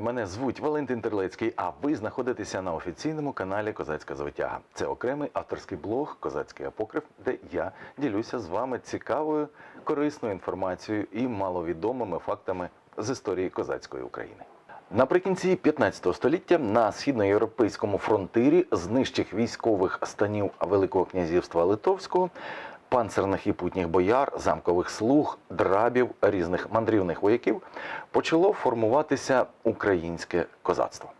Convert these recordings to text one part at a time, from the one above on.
Вітаю, мене звуть Валентин Терлецький, а ви знаходитеся на офіційному каналі Козацька Звитяга. Це окремий авторський блог Козацький апокриф, де я ділюся з вами цікавою, корисною інформацією і маловідомими фактами з історії козацької України. Наприкінці 15 століття на східноєвропейському фронтирі з нижчих військових станів Великого князівства Литовського панцерних і путніх бояр, замкових слуг, драбів, різних мандрівних вояків почало формуватися українське козацтво.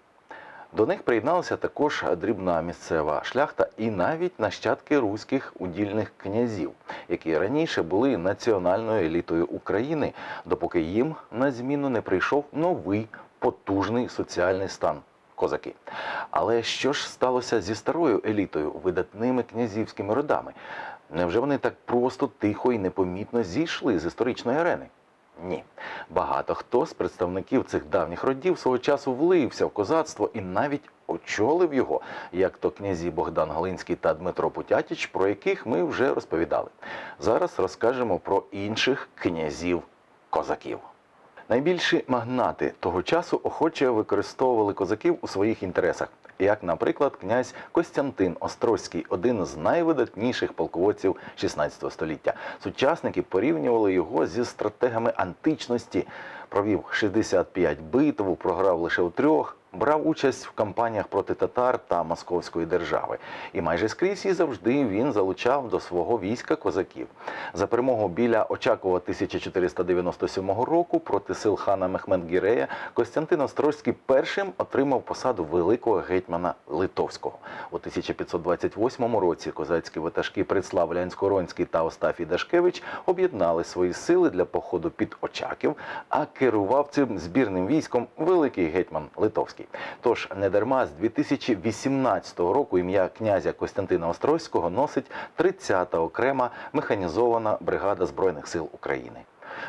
До них приєдналася також дрібна місцева шляхта і навіть нащадки руських удільних князів, які раніше були національною елітою України, допоки їм на зміну не прийшов новий потужний соціальний стан козаки. Але що ж сталося зі старою елітою, видатними князівськими родами? Невже вони так просто, тихо і непомітно зійшли з історичної арени? Ні. Багато хто з представників цих давніх родів свого часу влився в козацтво і навіть очолив його, як то князі Богдан Галинський та Дмитро Путятіч, про яких ми вже розповідали. Зараз розкажемо про інших князів козаків. Найбільші магнати того часу охоче використовували козаків у своїх інтересах, як, наприклад, князь Костянтин Острозький, один з найвидатніших полководців 16 століття. Сучасники порівнювали його зі стратегами античності. Провів 65 битв, програв лише у трьох. Брав участь в кампаніях проти татар та московської держави, і майже скрізь і завжди він залучав до свого війська козаків. За перемогу біля Очакова 1497 року проти сил хана Мехмед-Гірея Костянтин Острозький першим отримав посаду великого гетьмана Литовського. У 1528 році козацькі ватажки Предслав Лянськоронський та Остафій Дашкевич об'єднали свої сили для походу під Очаків, а керував цим збірним військом великий гетьман Литовський. Тож не дарма з 2018 року ім'я князя Костянтина Острозького носить 30-та окрема механізована бригада збройних сил України.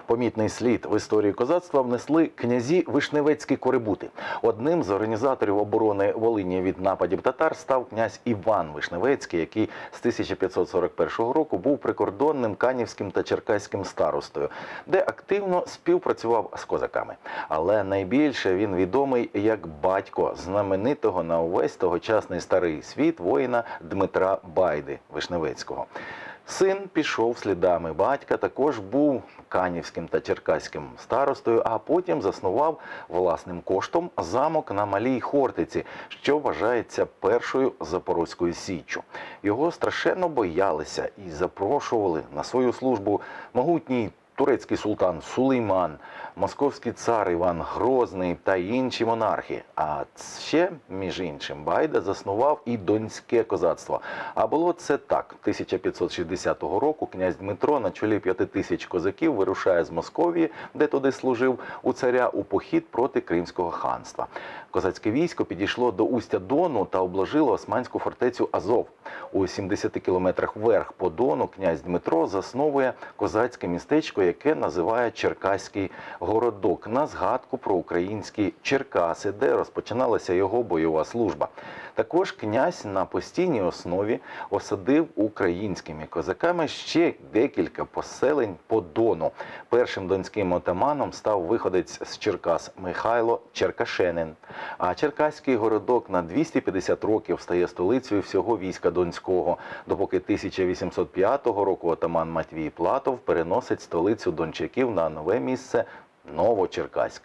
Помітний слід в історії козацтва внесли князі Вишневецькі корибути. Одним з організаторів оборони Волині від нападів татар став князь Іван Вишневецький, який з 1541 року був прикордонним канівським та черкаським старостою, де активно співпрацював з козаками. Але найбільше він відомий як батько знаменитого на увесь тогочасний старий світ воїна Дмитра Байди Вишневецького. Син пішов слідами батька, також був канівським та черкаським старостою, а потім заснував власним коштом замок на Малій Хортиці, що вважається першою запорозькою січчю. Його страшенно боялися і запрошували на свою службу могутній турецький султан Сулейман, московський цар Іван Грозний та інші монархи. А ще, між іншим, Байда заснував і донське козацтво. А було це так: 1560 року князь Дмитро на чолі п'яти тисяч козаків вирушає з Московії, де туди служив у царя у похід проти Кримського ханства. Козацьке військо підійшло до устя Дону та обложило османську фортецю Азов. У 70 кілометрах вверх по Дону князь Дмитро засновує козацьке містечко, яке називає Черкаський городок на згадку про українські Черкаси, де розпочиналася його бойова служба. Також князь на постійній основі осадив українськими козаками ще декілька поселень по Дону. Першим донським отаманом став виходець з Черкас Михайло Черкашенин. А Черкаський городок на 250 років стає столицею всього війська Донського, допоки 1805 року отаман Матвій Платов переносить столицю дончаків на нове місце Новочеркаськ.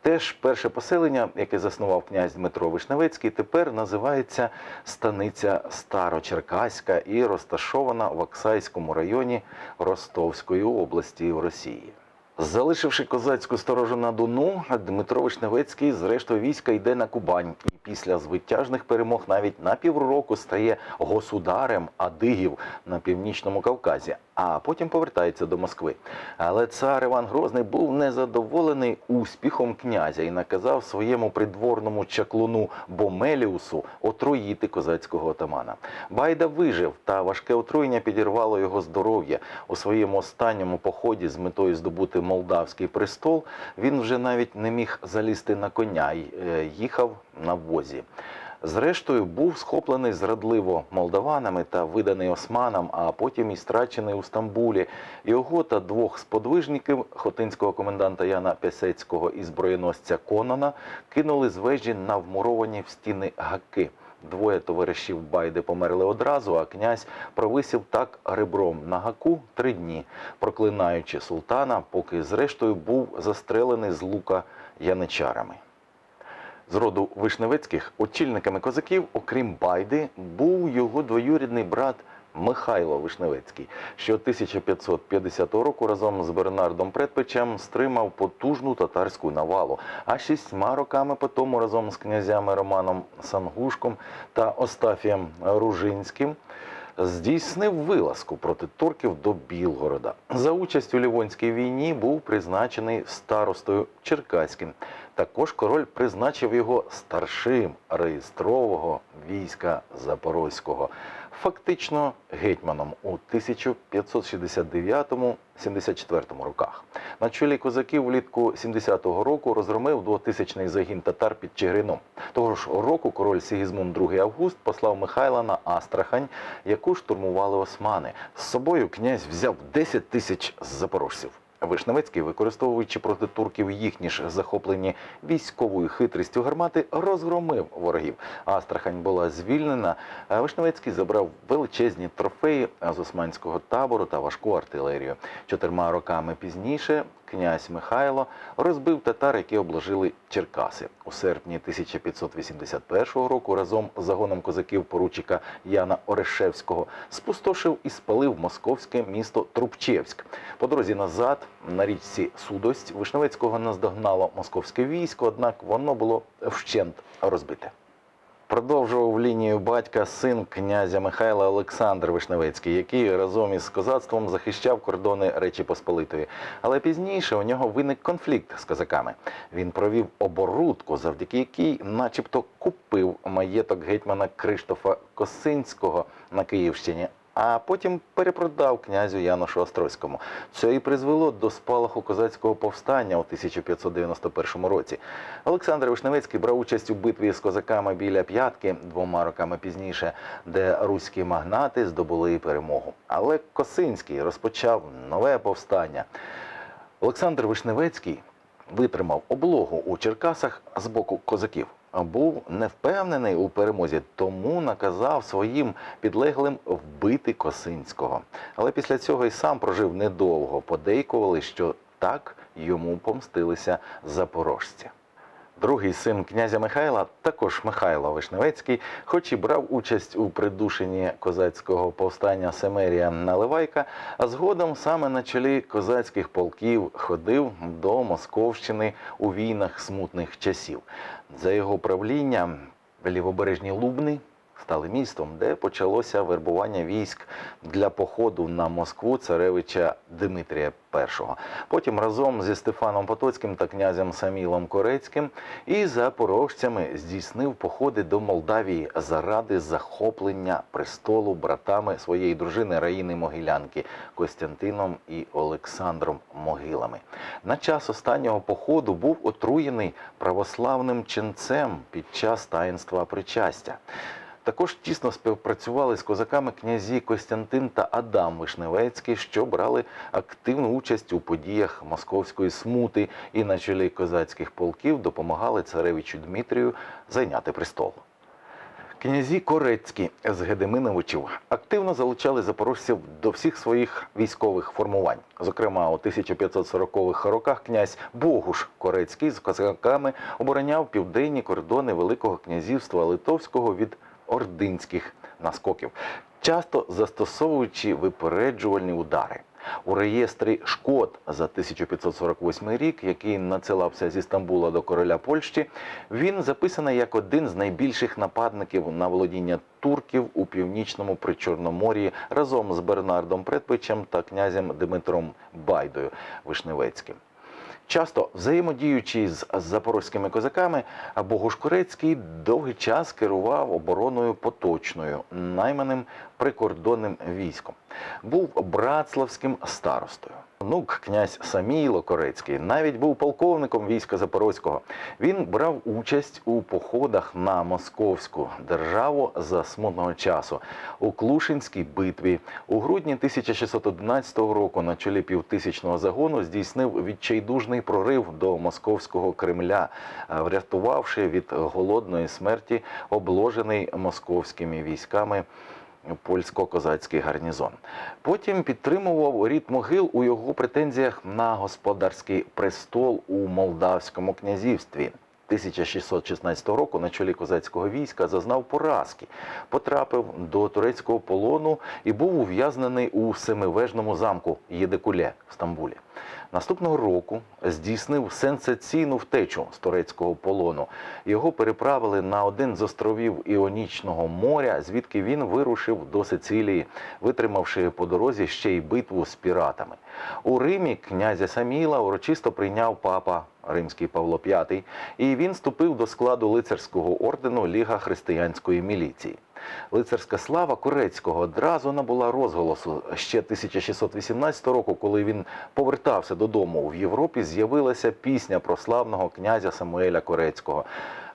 Теж перше поселення, яке заснував князь Дмитро Вишневецький, тепер називається станиця Старочеркаська і розташована в Оксайському районі Ростовської області в Росії. Залишивши козацьку сторожу на Дону, Дмитро Вишневецький з рештою війська йде на Кубань і після звитяжних перемог навіть на півроку стає государем Адигів на північному Кавказі, а потім повертається до Москви. Але цар Іван Грозний був незадоволений успіхом князя і наказав своєму придворному чаклуну Бомеліусу отруїти козацького отамана. Байда вижив, та важке отруєння підірвало його здоров'я у своєму останньому поході з метою здобути молдавський престол. Він вже навіть не міг залізти на коня й е, їхав на возі. Зрештою, був схоплений зрадливо молдаванами та виданий османам, а потім і страчений у Стамбулі. Його та двох сподвижників хотинського коменданта Яна Пясецького і зброєносця Конона кинули з вежі на вмуровані в стіни гаки. Двоє товаришів Байди померли одразу, а князь провисів так ребром на гаку три дні, проклинаючи султана, поки зрештою був застрелений з лука яничарами. З роду Вишневецьких очільниками козаків, окрім Байди, був його двоюрідний брат Михайло Вишневецький, що 1550 року разом з Бернардом Предпечем стримав потужну татарську навалу, а шістьма роками по тому разом з князями Романом Сангушком та Остафієм Ружинським здійснив вилазку проти турків до Білгорода. За участь у Лівонській війні був призначений старостою Черкаським. Також король призначив його старшим реєстрового війська Запорозького, фактично гетьманом у 1569-74 роках. На чолі козаків влітку 70-го року розгромив двотисячний загін татар під Чигирином. Того ж року король Сігізмунд II Август послав Михайла на Астрахань, яку штурмували османи. З собою князь взяв 10 тисяч запорожців. Вишневецький, використовуючи проти турків їхні ж захоплені військовою хитрістю гармати, розгромив ворогів. Астрахань була звільнена. Вишневецький забрав величезні трофеї з османського табору та важку артилерію. Чотирма роками пізніше князь Михайло розбив татар, які обложили Черкаси. У серпні 1581 року разом з загоном козаків поручика Яна Орешевського спустошив і спалив московське місто Трубчевськ. По дорозі назад на річці Судость Вишневецького наздогнало московське військо, однак воно було вщент розбите. Продовжував лінію батька син князя Михайла Олександр Вишневецький, який разом із козацтвом захищав кордони Речі Посполитої. Але пізніше у нього виник конфлікт з козаками. Він провів оборудку, завдяки якій, начебто, купив маєток гетьмана Криштофа Косинського на Київщині. А потім перепродав князю Яношу Острозькому. Це і призвело до спалаху козацького повстання у 1591 році. Олександр Вишневецький брав участь у битві з козаками біля п'ятки двома роками пізніше, де руські магнати здобули перемогу. Але Косинський розпочав нове повстання. Олександр Вишневецький витримав облогу у Черкасах з боку козаків. Був не впевнений у перемозі, тому наказав своїм підлеглим вбити Косинського. Але після цього і сам прожив недовго. Подейкували, що так йому помстилися запорожці. Другий син князя Михайла, також Михайло Вишневецький, хоч і брав участь у придушенні козацького повстання Семерія Наливайка, а згодом саме на чолі козацьких полків ходив до Московщини у війнах смутних часів. За його правління лівобережні Лубни стали містом, де почалося вербування військ для походу на Москву царевича Дмитрія І. Потім разом зі Стефаном Потоцьким та князем Самілом Корецьким і запорожцями здійснив походи до Молдавії заради захоплення престолу братами своєї дружини Раїни Могилянки Костянтином і Олександром Могилами. На час останнього походу був отруєний православним ченцем під час таїнства причастя. Також тісно співпрацювали з козаками князі Костянтин та Адам Вишневецький, що брали активну участь у подіях московської смути і на чолі козацьких полків допомагали царевичу Дмитрію зайняти престол. Князі Корецькі з Гедеминовичів активно залучали запорожців до всіх своїх військових формувань. Зокрема, у 1540-х роках князь Богуш Корецький з козаками обороняв південні кордони Великого князівства Литовського від ординських наскоків, часто застосовуючи випереджувальні удари. У реєстрі Шкод за 1548 рік, який надсилався зі Стамбула до короля Польщі, він записаний як один з найбільших нападників на володіння турків у північному Причорномор'ї разом з Бернардом Предпичем та князем Дмитром Байдою Вишневецьким. Часто взаємодіючи з запорозькими козаками, Богушкорецький довгий час керував обороною поточною, найманим прикордонним військом. Був братславським старостою. Онук князь Самійло Корецький навіть був полковником війська Запорозького. Він брав участь у походах на московську державу за смутного часу у Клушинській битві. У грудні 1611 року на чолі півтисячного загону здійснив відчайдужний прорив до московського Кремля, е, врятувавши від голодної смерті обложений московськими військами польсько-козацький гарнізон. Потім підтримував рід могил у його претензіях на господарський престол у Молдавському князівстві. 1616 року на чолі козацького війська зазнав поразки, потрапив до турецького полону і був ув'язнений у семивежному замку Єдикуле в Стамбулі. Наступного року здійснив сенсаційну втечу з турецького полону. Його переправили на один з островів Іонічного моря, звідки він вирушив до Сицилії, витримавши по дорозі ще й битву з піратами. У Римі князя Саміла урочисто прийняв папа римський Павло V, і він вступив до складу лицарського ордену Ліга християнської міліції. Лицарська слава Корецького одразу набула розголосу. Ще 1618 року, коли він повертався додому в Європі, з'явилася пісня про славного князя Самуеля Корецького.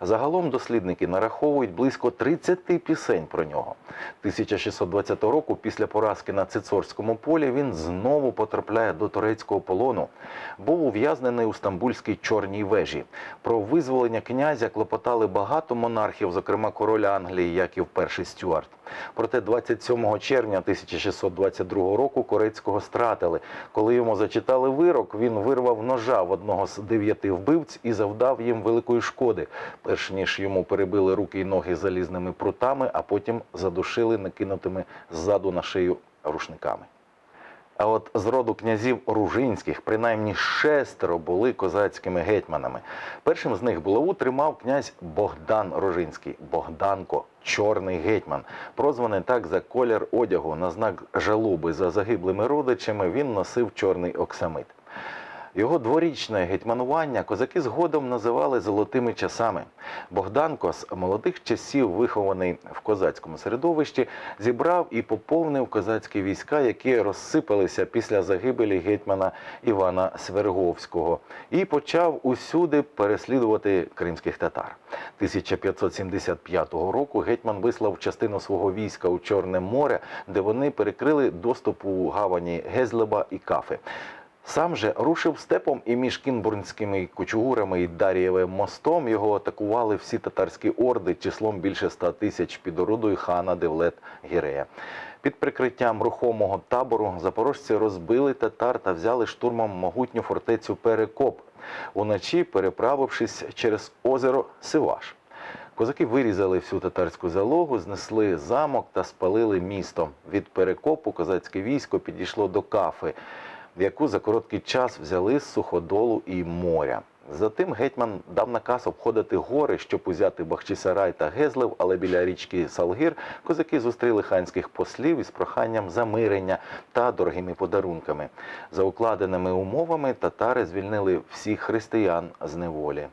Загалом дослідники нараховують близько 30 пісень про нього. 1620 року, після поразки на Цицорському полі, він знову потрапляє до турецького полону. Був ув'язнений у Стамбульській чорній вежі. Про визволення князя клопотали багато монархів, зокрема король Англії Яків І Стюарт. Проте 27 червня 1622 року Корецького стратили. Коли йому зачитали вирок, він вирвав ножа в одного з дев'яти вбивць і завдав їм великої шкоди, перш ніж йому перебили руки й ноги залізними прутами, а потім задушили накинутими ззаду на шию рушниками. А от з роду князів Ружинських принаймні шестеро були козацькими гетьманами. Першим з них булаву тримав князь Богдан Ружинський, Богданко, чорний гетьман. Прозваний так за колір одягу на знак жалоби за загиблими родичами, він носив чорний оксамит. Його дворічне гетьманування козаки згодом називали золотими часами. Богданко з молодих часів, вихований в козацькому середовищі, зібрав і поповнив козацькі війська, які розсипалися після загибелі гетьмана Івана Сверговського, і почав усюди переслідувати кримських татар. 1575 року гетьман вислав частину свого війська у Чорне море, де вони перекрили доступ у гавані Гезлеба і Кафи. Сам же рушив степом і між кінбурнськими кучугурами і Дар'євим мостом його атакували всі татарські орди числом більше ста тисяч під орудою хана Девлет Гірея. Під прикриттям рухомого табору запорожці розбили татар та взяли штурмом могутню фортецю Перекоп, уночі переправившись через озеро Сиваш. Козаки вирізали всю татарську залогу, знесли замок та спалили місто. Від перекопу козацьке військо підійшло до кафи, яку за короткий час взяли з суходолу і моря. Затим гетьман дав наказ обходити гори, щоб узяти Бахчисарай та Гезлев, але біля річки Салгір козаки зустріли ханських послів із проханням замирення та дорогими подарунками. За укладеними умовами татари звільнили всіх християн з неволі.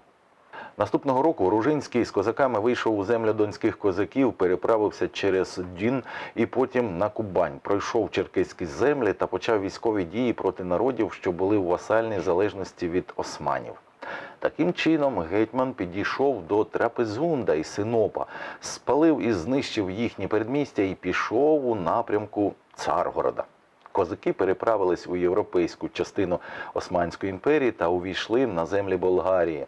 Наступного року Ружинський з козаками вийшов у землю донських козаків, переправився через Дін і потім на Кубань. Пройшов черкеські землі та почав військові дії проти народів, що були в васальній залежності від османів. Таким чином гетьман підійшов до Трапезунда і Синопа, спалив і знищив їхні передмістя і пішов у напрямку Царгорода. Козаки переправились у європейську частину Османської імперії та увійшли на землі Болгарії.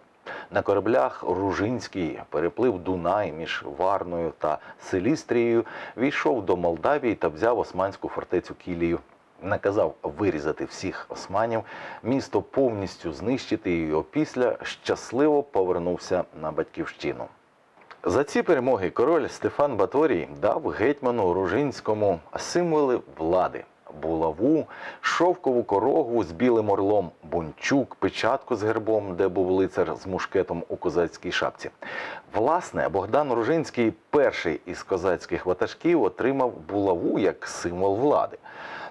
На кораблях Ружинський переплив Дунай між Варною та Селістрією, війшов до Молдавії та взяв османську фортецю Кілію. Наказав вирізати всіх османів, місто повністю знищити і опісля щасливо повернувся на батьківщину. За ці перемоги король Стефан Баторій дав гетьману Ружинському символи влади. Булаву, шовкову корогву з білим орлом, бунчук, печатку з гербом, де був лицар з мушкетом у козацькій шапці. Власне, Богдан Ружинський, перший із козацьких ватажків, отримав булаву як символ влади.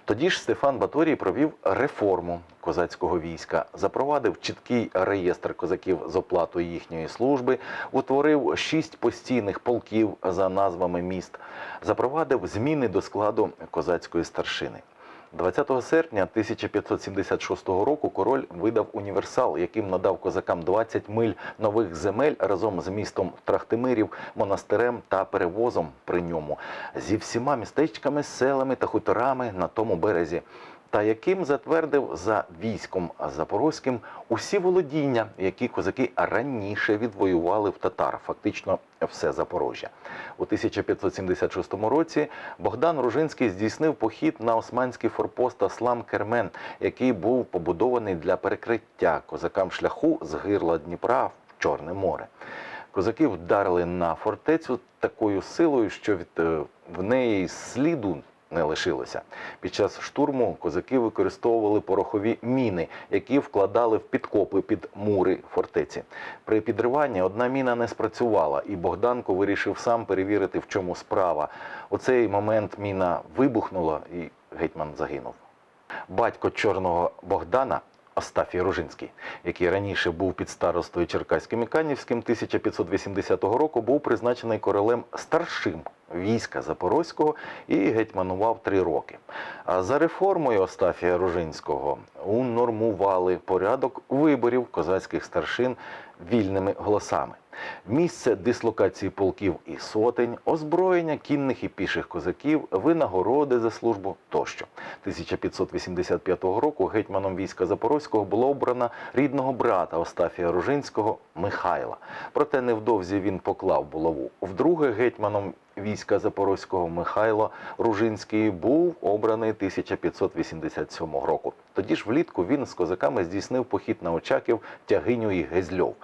Тоді ж Стефан Баторій провів реформу козацького війська, запровадив чіткий реєстр козаків з оплатою їхньої служби, утворив шість постійних полків за назвами міст, запровадив зміни до складу козацької старшини. 20 серпня 1576 року король видав універсал, яким надав козакам 20 миль нових земель разом з містом Трахтимирів, монастирем та перевозом при ньому зі всіма містечками, селами та хуторами на тому березі. Та яким затвердив за військом запорозьким усі володіння, які козаки раніше відвоювали в татар, фактично все Запорожжя. У 1576 році Богдан Ружинський здійснив похід на османський форпост Аслам Кермен, який був побудований для перекриття козакам шляху з гирла Дніпра в Чорне море. Козаки вдарили на фортецю такою силою, що від е, в неї сліду не лишилося. Під час штурму козаки використовували порохові міни, які вкладали в підкопи під мури фортеці. При підриванні одна міна не спрацювала, і Богданко вирішив сам перевірити, в чому справа. У цей момент міна вибухнула, і гетьман загинув. Батько чорного Богдана. Остафій Ружинський, який раніше був під старостою Черкаським і Канівським 1580 року, був призначений королем старшим війська Запорозького і гетьманував три роки. А за реформою Остафія Ружинського унормували порядок виборів козацьких старшин вільними голосами. Місце дислокації полків і сотень, озброєння кінних і піших козаків, винагороди за службу тощо. 1585 року гетьманом війська Запорозького було обрано рідного брата Остафія Ружинського Михайла. Проте невдовзі він поклав булаву. Вдруге гетьманом війська Запорозького Михайло Ружинський був обраний 1587 року. Тоді ж влітку він з козаками здійснив похід на Очаків, Тягиню і Гезльов.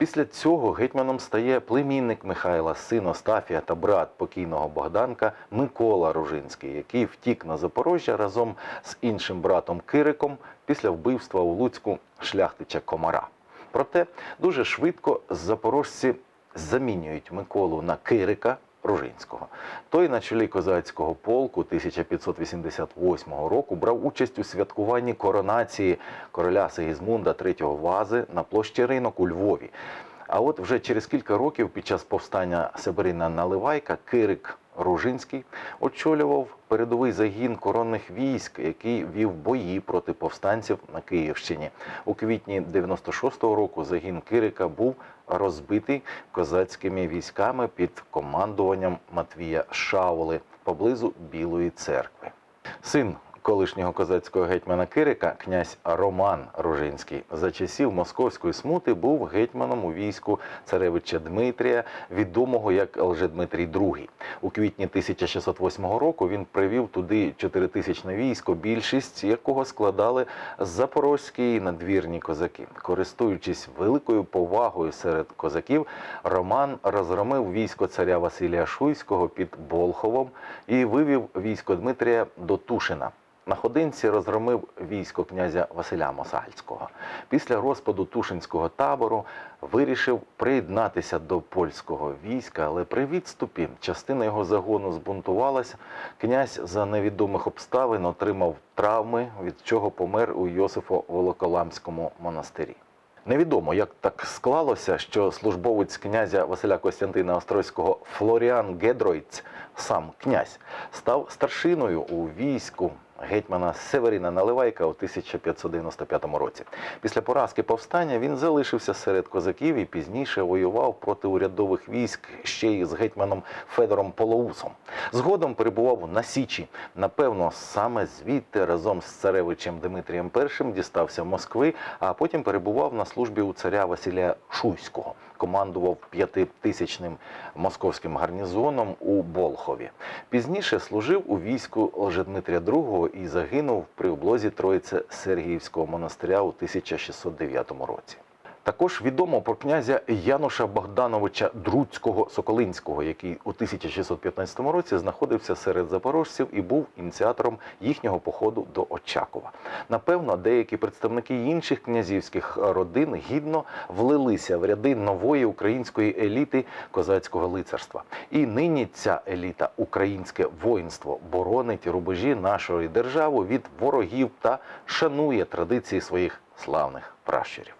Після цього гетьманом стає племінник Михайла, син Остафія та брат покійного Богданка Микола Ружинський, який втік на Запорожжя разом з іншим братом Кириком після вбивства у Луцьку шляхтича Комара. Проте дуже швидко запорожці замінюють Миколу на Кирика Ружинського. Той на чолі козацького полку 1588 року брав участь у святкуванні коронації короля Сигізмунда III Вази на площі ринок у Львові. А от вже через кілька років, під час повстання Северина Наливайка, Кирик Ружинський очолював передовий загін коронних військ, який вів бої проти повстанців на Київщині. У квітні 96-го року загін Кирика був розбитий козацькими військами під командуванням Матвія Шаули поблизу Білої церкви. Син колишнього козацького гетьмана Кирика, князь Роман Ружинський, за часів московської смути був гетьманом у війську царевича Дмитрія, відомого як Лжедмитрій II. У квітні 1608 року він привів туди чотиритисячне військо, більшість якого складали запорозькі і надвірні козаки. Користуючись великою повагою серед козаків, Роман розгромив військо царя Василія Шуйського під Болховом і вивів військо Дмитрія до Тушина. На ходинці розгромив військо князя Василя Мосальського. Після розпаду Тушинського табору вирішив приєднатися до польського війська, але при відступі частина його загону збунтувалася. Князь за невідомих обставин отримав травми, від чого помер у Йосифо-Волоколамському монастирі. Невідомо, як так склалося, що службовець князя Василя Костянтина Острозького Флоріан Гедройц, сам князь, став старшиною у війську гетьмана Северина Наливайка у 1595 році. Після поразки повстання він залишився серед козаків і пізніше воював проти урядових військ ще й з гетьманом Федором Полоусом. Згодом перебував на Січі. Напевно, саме звідти разом з царевичем Дмитрієм І дістався Москви, а потім перебував на службі у царя Василя Шуйського. Командував п'ятитисячним московським гарнізоном у Болхові. Пізніше служив у війську Лжедмитрія II і загинув при облозі Троїце Сергіївського монастиря у 1609 році. Також відомо про князя Януша Богдановича Друцького Соколинського, який у 1615 році знаходився серед запорожців і був ініціатором їхнього походу до Очакова. Напевно, деякі представники інших князівських родин гідно влилися в ряди нової української еліти козацького лицарства. І нині ця еліта, українське воїнство, боронить рубежі нашої держави від ворогів та шанує традиції своїх славних пращурів.